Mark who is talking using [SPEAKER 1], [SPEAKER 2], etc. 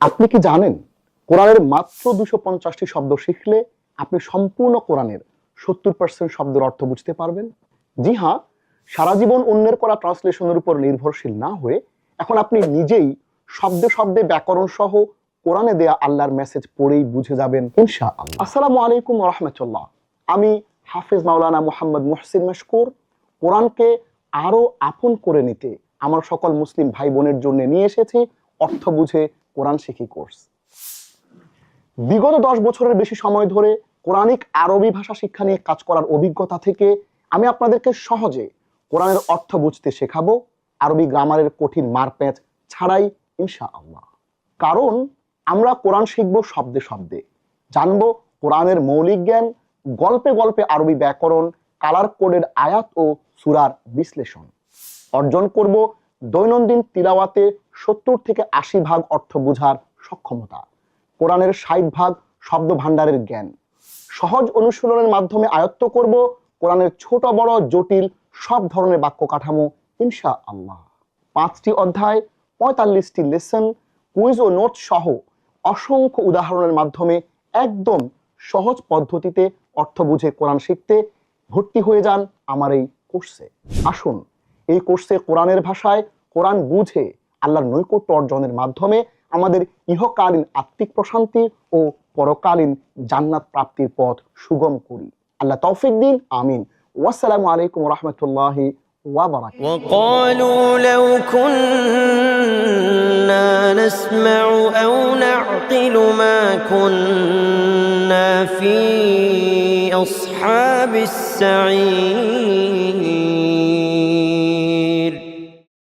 [SPEAKER 1] আপনি কি জানেন? কোরআনের মাত্র দুশো পঞ্চাশটি শব্দ শিখলে আপনি সম্পূর্ণ কোরআনের সত্তর পার্সেন্ট শব্দের অর্থ বুঝতে পারবেন। জি হ্যাঁ সারা জীবন অন্যের করা ট্রান্সলেশনের উপর নির্ভরশীল না হয়ে এখন আপনি নিজেই শব্দে শব্দে ব্যাকরণ সহ কোরআনে দেয়া আল্লাহর মেসেজ পড়েই বুঝে যাবেন ইনশা আসসালামু আলাইকুম রহমতুল্লাহ। আমি হাফেজ মাওলানা মোহাম্মদ মোহসিন মশকুর। কোরআনকে আরও আপন করে নিতে আমার সকল মুসলিম ভাই বোনের জন্য নিয়ে এসেছি অর্থ বুঝে কোরআন শিখি কোর্স বিগত দশ বছরের বেশি সময় ধরে কোরআনিক আরবি ভাষা শিক্ষা নিয়ে কাজ করার অভিজ্ঞতা থেকে আমি আপনাদেরকে সহজে কোরআনের অর্থ বুঝতে শেখাবো, আরবি গ্রামারের কঠিন মারপ্যাঁচ ছাড়াই ইনশা আল্লাহ কারণ আমরা কোরআন শিখব শব্দে শব্দে। জানব কোরআনের মৌলিক জ্ঞান, গল্পে গল্পে আরবি ব্যাকরণ কালার কোডের আয়াত ও সুরার বিশ্লেষণ। অর্জন করব দৈনন্দিন তিলাওয়াতে সত্তর থেকে আশি ভাগ অর্থ বোঝার সক্ষমতা। কোরআনের ষাট ভাগ শব্দ ভাণ্ডারের জ্ঞান। সহজ অনুশীলনের মাধ্যমে আয়ত্ত করব কোরআনের ছোট, বড়, জটিল সব ধরনের বাক্য কাঠামো ইনশা আল্লাহ পাঁচটি অধ্যায়, পঁয়তাল্লিশটি লেসন, কুইজ ও নোট সহ অসংখ্য উদাহরণের মাধ্যমে একদম সহজ পদ্ধতিতে অর্থ বুঝে কোরআন শিখতে ভর্তি হয়ে যান আমার এই কোর্সে। আসুন এই কোর্সে কোরআনের ভাষায় কোরআন বুঝে আল্লাহর নৈকট্য অর্জনের মাধ্যমে আমাদের ইহকালীন আত্মিক প্রশান্তি ও পরকালীন জান্নাত প্রাপ্তির পথ সুগম করি আল্লাহ তৌফিক দিন আমিন ওয়াসসালামু আলাইকুম রহমতুল্লাহি ওয়াবারাকাতুহু
[SPEAKER 2] وقالوا لو كنا نسمع أو نعقل ما كنا في أصحاب السعير